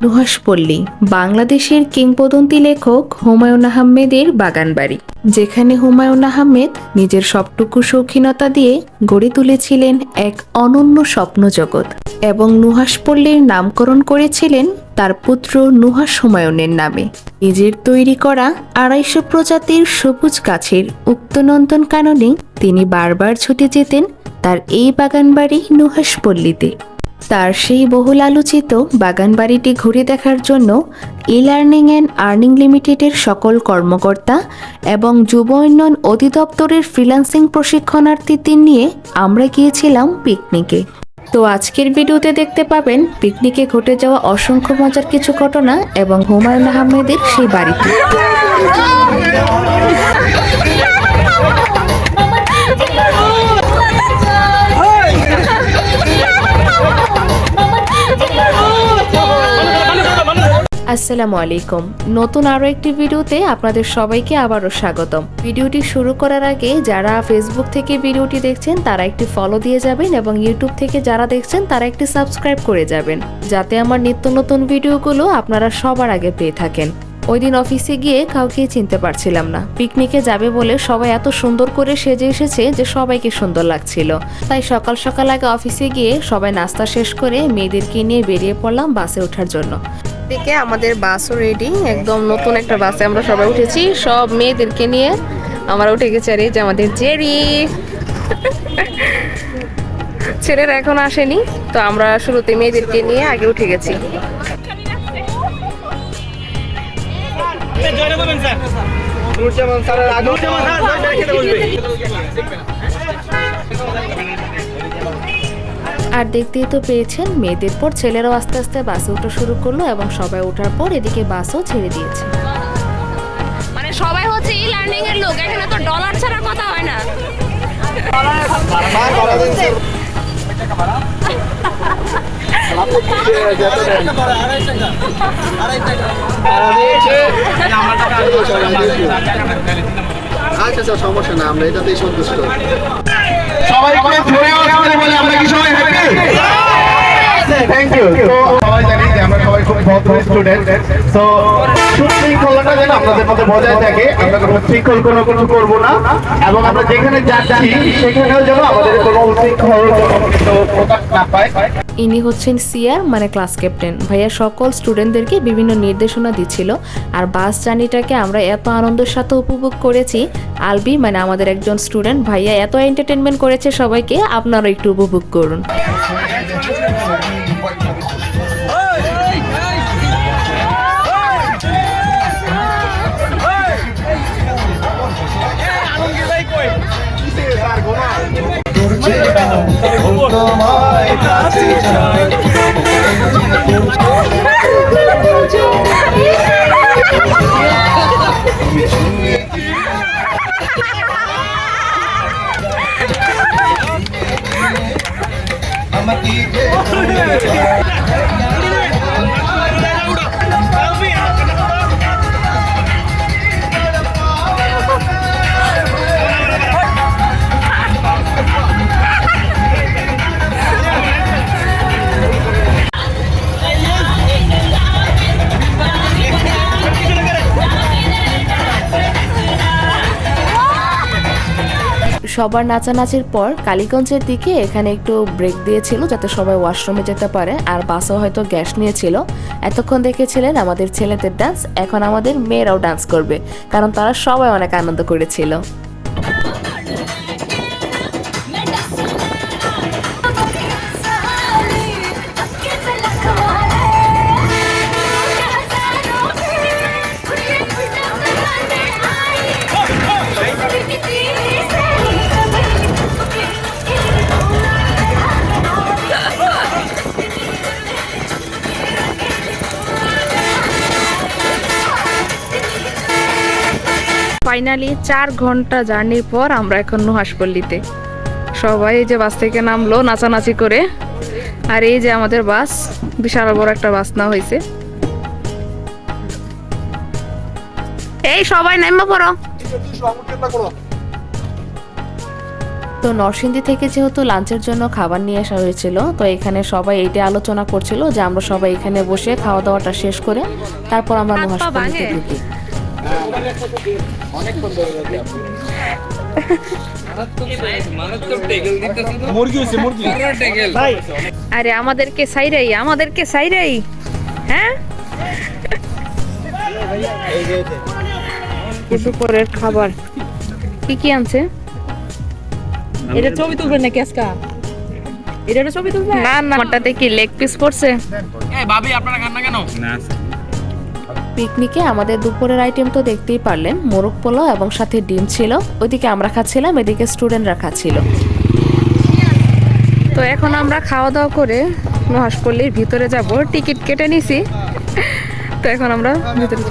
নুহাসপল্লী বাংলাদেশের কিংবদন্তি লেখক হুমায়ুন আহমেদের বাগানবাড়ি, যেখানে হুমায়ুন আহমেদ নিজের সবটুকু শৌখিনতা দিয়ে গড়ে তুলেছিলেন এক অনন্য স্বপ্ন জগৎ এবং নুহাসপল্লীর নামকরণ করেছিলেন তার পুত্র নুহাস হুমায়ুনের নামে। নিজের তৈরি করা আড়াইশো প্রজাতির সবুজ গাছের উক্ত নন্দন কাননে তিনি বারবার ছুটে যেতেন তার এই বাগানবাড়ি নুহাসপল্লীতে তার সেই বহুল আলোচিত বাগানবাড়িটি ঘুরে দেখার জন্য ই লার্নিং অ্যান্ড আর্নিং লিমিটেডের সকল কর্মকর্তা এবং যুব উন্নয়ন অধিদপ্তরের ফ্রিল্যান্সিং প্রশিক্ষণার্থীদের নিয়ে আমরা গিয়েছিলাম পিকনিকে তো আজকের ভিডিওতে দেখতে পাবেন পিকনিকে ঘটে যাওয়া অসংখ্য মজার কিছু ঘটনা এবং হুমায়ুন আহমেদের সেই বাড়িটি। আসসালামু আলাইকুম। নতুন আরও একটি ভিডিওতে আপনাদের সবাইকে আবারও স্বাগতম। ভিডিওটি শুরু করার আগে যারা ফেসবুক থেকে ভিডিওটি দেখছেন, তারা একটি ফলো দিয়ে যাবেন এবং ইউটিউব থেকে যারা দেখছেন, তারা একটি সাবস্ক্রাইব করে যাবেন। যাতে আমার নিত্য নতুন ভিডিওগুলো আপনারা সবার আগে পেয়ে থাকেন। ওই দিন অফিসে গিয়ে কাউকে চিনতে পারছিলাম না। পিকনিকে যাবে বলে সবাই এত সুন্দর করে সেজে এসেছে যে সবাইকে সুন্দর লাগছিল। তাই সকাল সকাল আগে অফিসে গিয়ে সবাই নাস্তা শেষ করে মেয়েদেরকে নিয়ে বেরিয়ে পড়লাম বাসে ওঠার জন্য। দিকে আমাদের বাসও রেডি একদম নতুন একটা বাসে আমরা সবাই উঠেছি। সব মেয়েদেরকে নিয়ে আমরা উঠে গেছি, আর এই যে আমাদের জেরি। ছেলেরা এখন আসেনি, তো আমরা শুরুতে মেয়েদেরকে নিয়ে আগে উঠে গেছি। জয়না বলবেন স্যার। নুরজামান স্যার আগে নুরজামান স্যার স্যার খেতে বলবে আর দেখতেই তো পেয়েছেন মেয়েদের পর ছেলেরাও আস্তে আস্তে বাসে ওঠা শুরু করল এবং সবাই ওঠার পর এদিকে বাসও ছেড়ে দিয়েছে। মানে সবাই হচ্ছে ই লার্নিং এর লোক এখানে তো ডলার ছাড়া কথা হয় না। আচ্ছা সমস্যা না আমরা এটাতেই সন্তুষ্ট ভদ্র স্টুডেন্ট তো সুশৃঙ্খলতা যেন আপনাদের মধ্যে বজায় থাকে আমরা কোনো উচ্ছৃঙ্খল কোনো কিছু করব না এবং আমরা যেখানে যাচ্ছি সেখানেও যেন আমাদের কোনো কোনো কিছু প্রকাশ না পায় ইনি হচ্ছেন সিয়ার মানে ক্লাস ক্যাপ্টেন ভাইয়া সকল স্টুডেন্টদেরকে বিভিন্ন নির্দেশনা দিচ্ছিল আর বাস জার্নিটাকে আমরা এত আনন্দের সাথে উপভোগ করেছি আলবি মানে আমাদের একজন স্টুডেন্ট ভাইয়া এত এন্টারটেনমেন্ট করেছে সবাইকে আপনারা একটু উপভোগ করুন Mama Tito. সবার নাচানাচির পর কালীগঞ্জের দিকে এখানে একটু ব্রেক দিয়েছিল যাতে সবাই ওয়াশরুমে যেতে পারে। আর বাসও হয়তো গ্যাস নিয়েছিল। এতক্ষণ দেখেছিলেন আমাদের ছেলেদের ডান্স এখন আমাদের মেয়েরাও ডান্স করবে। কারণ তারা সবাই অনেক আনন্দ করেছিল। ফাইনালি চার ঘণ্টা জার্নির পর আমরা এখন নুহাসপল্লিতে সবাই এই যে বাস থেকে নামলো নাচানাচি করে। আর এই যে আমাদের বাস বিশাল বড় একটা বাস না হয়েছে। এই সবাই নামবো পড়ো। তো নরসিংদী থেকে যেহেতু লাঞ্চের জন্য খাবার নিয়ে আসা হয়েছিল তো এখানে সবাই এইটা আলোচনা করছিল যে আমরা সবাই এখানে বসে খাওয়া দাওয়াটা শেষ করে তারপর আমরা নুহাসপল্লিতে ঢুকি। আরে আমাদেরকে সাইরাই আমাদেরকে সাইরাই। হ্যাঁ? দুপুরের খাবার। কি কি আনছে? এটা ছবি তুলবে নাকি আজকা? এটা ছবি তুলবেন না না। কি লেগ পিস পড়ছে পিকনিকে আমাদের দুপুরের আইটেম তো দেখতেই পারলেন মোরগ পোলাও এবং সাথে ডিম ছিল। ওইদিকে আমরা খাচ্ছিলাম এদিকে স্টুডেন্টরা খাচ্ছিল। তো এখন আমরা খাওয়া দাওয়া করে মহাশপল্লীর ভিতরে যাব। টিকিট কেটে নিছি। তো এখন আমরা ভিতরে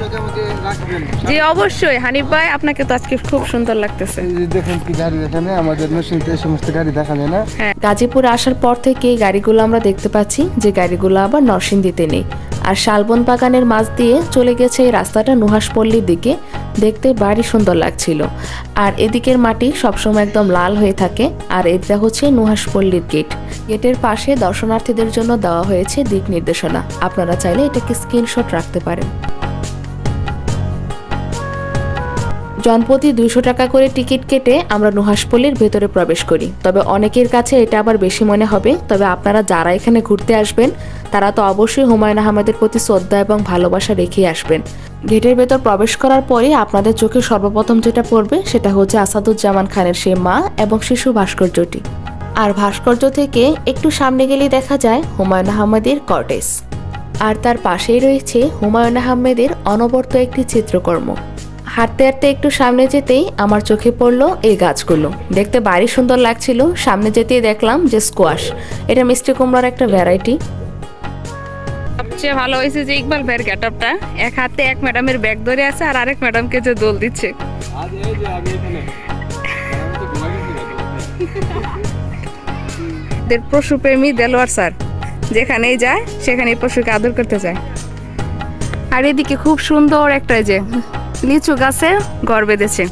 জি অবশ্যই। হানিফ ভাই আপনাকে তো আজকে খুব সুন্দর লাগতেছে। দেখুন কি গাড়ি এখানে আমাদের এই সমস্ত গাড়ি দেখা যায় না। গাজীপুরে আসার পর থেকে এই গাড়িগুলো আমরা দেখতে পাচ্ছি যে গাড়িগুলো আবার নরসিংদীতে নেই। আর শালবন বাগানের মাছ দিয়ে চলে গেছে এই রাস্তাটা নুহাসপল্লির দিকে। দেখতে বাড়ি সুন্দর লাগছিল। আর এদিকের মাটি সবসময় একদম লাল হয়ে থাকে। আর এটা হচ্ছে নুহাসপল্লির গেট। গেটের পাশে দর্শনার্থীদের জন্য দেওয়া হয়েছে দিক নির্দেশনা। আপনারা চাইলে এটাকে স্ক্রিনশট রাখতে পারেন। জনপ্রতি দুইশো টাকা করে টিকিট কেটে আমরা নুহাসপল্লির ভেতরে প্রবেশ করি। তবে অনেকের কাছে এটা আবার বেশি মনে হবে, তবে আপনারা যারা এখানে ঘুরতে আসবেন, তারা তো অবশ্যই হুমায়ুন আহমেদের প্রতি শ্রদ্ধা এবং ভালোবাসা রেখেই আসবেন। গেটের ভেতর প্রবেশ করার পরে আপনাদের চোখে সর্বপ্রথম যেটা পড়বে, সেটা হচ্ছে আসাদুজ্জামান খানের সেই মা এবং শিশু ভাস্কর্যটি। আর ভাস্কর্য থেকে একটু সামনে গেলেই দেখা যায় হুমায়ুন আহমেদের কর্টেস। আর তার পাশেই রয়েছে হুমায়ুন আহমেদের অনবর্ত একটি চিত্রকর্ম। হাঁটতে হাঁটতে একটু সামনে যেতেই আমার চোখে পড়ল এই গাছগুলো। দেখতে বাড়ি সুন্দর লাগছিল। সামনে যেতেই দেখলাম যে স্কোয়াশ এটা মিষ্টি কুমড়ার একটা ভ্যারাইটি সবচেয়ে ভালো হয়েছে যে ইকবাল ভাইয়ের গেটআপটা এক হাতে এক ম্যাডামের ব্যাগ ধরে আছে আর আরেক ম্যাডামকে যে দোল দিচ্ছে। এদের পশুপ্রেমী দেলোয়ার স্যার যেখানেই যায় সেখানেই পশুকে আদর করতে যায়। আর এদিকে খুব সুন্দর একটা এই যে লিচু গাছে ঘর বেঁধেছে।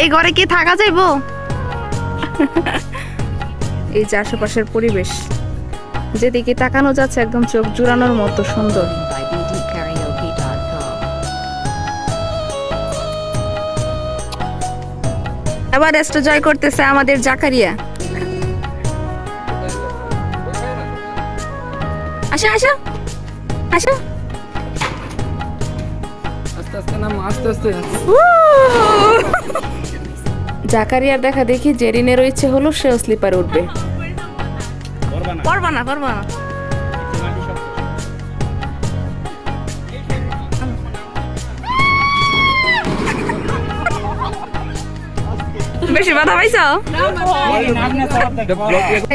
এই ঘরে কি থাকা যাইবো? এই যে আশেপাশের পরিবেশ। যেদিকে তাকানো যাচ্ছে একদম চোখ জুড়ানোর মতো সুন্দর। by bdkaraoke.com. এবার রেস্ট জয় করতেছে আমাদের জাকারিয়া। আসা আসা। আসা। আস্তে আস্তে নাম আস্তে আস্তে। জাকারিয়ার দেখা দেখি জেরিনের ইচ্ছে হলো সেও স্লিপারে উঠবে। পারবা না। পারবা না বেশি বাধা পাইছ?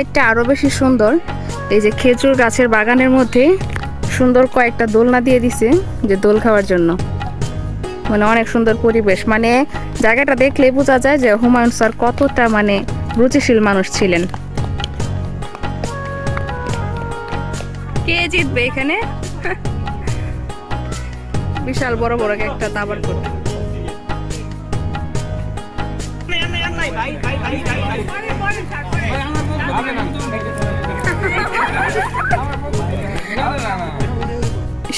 এটা আরও বেশি সুন্দর। এই যে খেজুর গাছের বাগানের মধ্যে সুন্দর কয়েকটা দোলনা দিয়ে দিছে যে দোল খাওয়ার জন্য মানে অনেক সুন্দর পরিবেশ মানে জায়গাটা দেখলে বোঝা যায় যে হুমায়ুন স্যার কতটা মানে রুচিশীল মানুষ ছিলেন কে জিতবে এখানে বিশাল বড় বড় একটা দাবার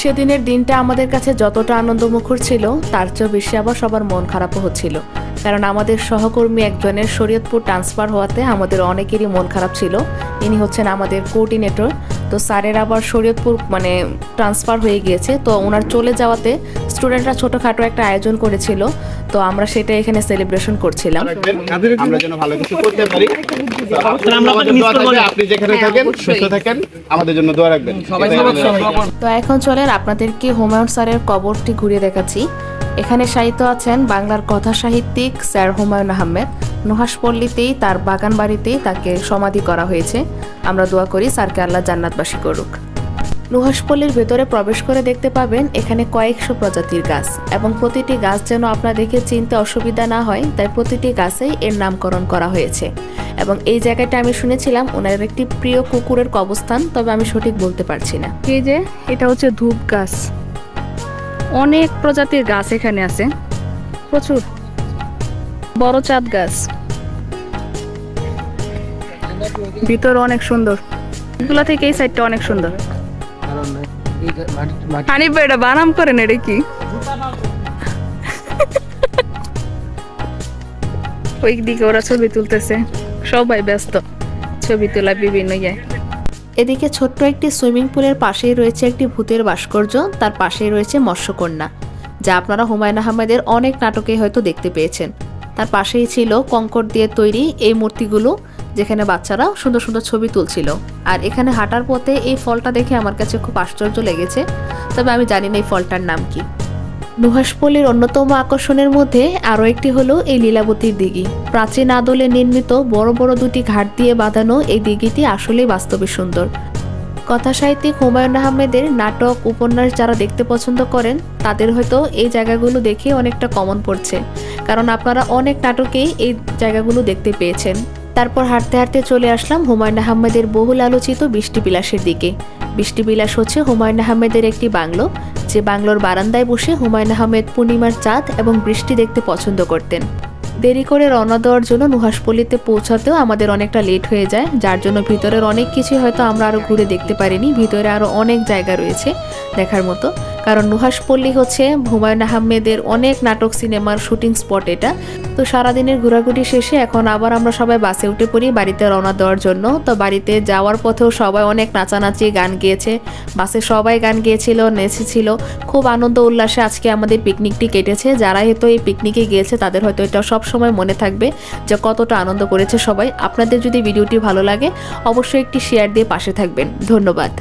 সেদিনের দিনটা আমাদের কাছে যতটা আনন্দমুখর ছিল, তার চেয়ে বেশি আবার সবার মন খারাপও হচ্ছিল। কারণ আমাদের সহকর্মী একজনের শরীয়তপুর ট্রান্সফার হওয়াতে আমাদের অনেকেরই মন খারাপ ছিল। ইনি হচ্ছেন আমাদের কোঅর্ডিনেটর তো স্যারের আবার শরীয়তপুর মানে ট্রান্সফার হয়ে গিয়েছে। তো ওনার চলে যাওয়াতে স্টুডেন্টরা ছোটোখাটো একটা আয়োজন করেছিল। তো আমরা সেটা এখানে সেলিব্রেশন করছিলাম। আমরা যেন ভালো কিছু করতে পারি। তো আপনার জন্য আমাদের দোয়া থাকবে। আপনি যেখানে হ্যাঁ, থাকেন সুস্থ থাকেন। আমাদের জন্য দোয়া রাখবেন। সবাই এটাই সবাই আমাদের- সবাই। তো এখন চলেন আপনাদেরকে হুমায়ুন স্যারের কবরটি ঘুরিয়ে দেখাচ্ছি। এখানে সাহিত্য আছেন বাংলার কথা সাহিত্যিক স্যার হুমায়ুন আহমেদ। নুহাসপল্লীতেই তার বাগান বাড়িতেই তাকে সমাধি করা হয়েছে। আমরা দোয়া করি স্যারকে আল্লাহ জান্নাতবাসী করুক। নুহাসপল্লীর ভেতরে প্রবেশ করে দেখতে পাবেন এখানে কয়েকশো প্রজাতির গাছ এবং প্রতিটি গাছ যেন আপনার দেখে চিনতে অসুবিধা না হয়, তাই প্রতিটি গাছেই এর নামকরণ করা হয়েছে। এবং এই জায়গাটা আমি শুনেছিলাম, ওনার একটি প্রিয় কুকুরের কবস্থান তবে আমি সঠিক বলতে পারছি না। এই যে, এটা হচ্ছে ধূপ গাছ অনেক প্রজাতির গাছ এখানে আছে। প্রচুর। বড় চাঁদ গাছ। ভিতর অনেক সুন্দর। এগুলা থেকে এই সাইডটা অনেক সুন্দর। হানিফ এটা বানাম করেন এটা কি? ওই দিকে ওরা ছবি তুলতেছে। সবাই ব্যস্ত। ছবি তোলা বিভিন্ন ইয়ে। এদিকে ছোট্ট একটি সুইমিং পুলের পাশেই রয়েছে একটি ভূতের ভাস্কর্য, তার পাশেই রয়েছে মৎস্যকন্যা, যা আপনারা হুমায়ুন আহমেদের অনেক নাটকে হয়তো দেখতে পেয়েছেন। তার পাশেই ছিল কঙ্কর দিয়ে তৈরি এই মূর্তিগুলো, যেখানে বাচ্চারা সুন্দর সুন্দর ছবি তুলছিল। আর এখানে হাঁটার পথে এই ফলটা দেখে আমার কাছে খুব আশ্চর্য লেগেছে, তবে আমি জানি না এই ফলটার নাম কি। নুহাসপল্লীর অন্যতম আকর্ষণের মধ্যে আরও একটি হলো এই লীলাবতীর দিঘি। প্রাচীন আদলে নির্মিত বড় বড় দুটি ঘাট দিয়ে বাঁধানো এই দিঘিটি আসলেই বাস্তবে সুন্দর। কথা সাহিত্যিক হুমায়ুন আহমেদের নাটক, উপন্যাস যারা দেখতে পছন্দ করেন, তাদের হয়তো এই জায়গাগুলো দেখে অনেকটা কমন পড়ছে। কারণ আপনারা অনেক নাটকেই এই জায়গাগুলো দেখতে পেয়েছেন। তারপর হাঁটতে হাঁটতে চলে আসলাম হুমায়ুন আহমেদের বহুল আলোচিত বৃষ্টি বিলাসের দিকে। বৃষ্টি বিলাস হচ্ছে হুমায়ুন আহমেদের একটি বাংলো, যে বাংলোর বারান্দায় বসে হুমায়ুন আহমেদ পূর্ণিমার চাঁদ এবং বৃষ্টি দেখতে পছন্দ করতেন। দেরি করে রওনা দেওয়ার জন্য নুহাসপল্লিতে পৌঁছাতেও আমাদের অনেকটা লেট হয়ে যায়, যার জন্য ভিতরের অনেক কিছুই হয়তো আমরা আরও ঘুরে দেখতে পারিনি, ভিতরে আরও অনেক জায়গা রয়েছে দেখার মতো। কারণ নুহাসপল্লী হচ্ছে হুমায়ুন আহমেদের অনেক নাটক সিনেমার শুটিং স্পট এটা। তো সারাদিনের ঘোরাঘুরি শেষে এখন আবার আমরা সবাই বাসে উঠে পড়ি বাড়িতে রওনা দেওয়ার জন্য। তো বাড়িতে যাওয়ার পথেও সবাই অনেক নাচানাচি গান গেয়েছে। বাসে সবাই গান গেয়েছিল, নেচেছিল। খুব আনন্দ উল্লাসে আজকে আমাদের পিকনিকটি কেটেছে। যারা হয়তো এই পিকনিকে গিয়েছে তাদের হয়তো এটা সব সময় মনে থাকবে যে কতটা আনন্দ করেছে সবাই। আপনাদের যদি ভিডিওটি ভালো লাগে, অবশ্যই একটি শেয়ার দিয়ে পাশে থাকবেন। ধন্যবাদ।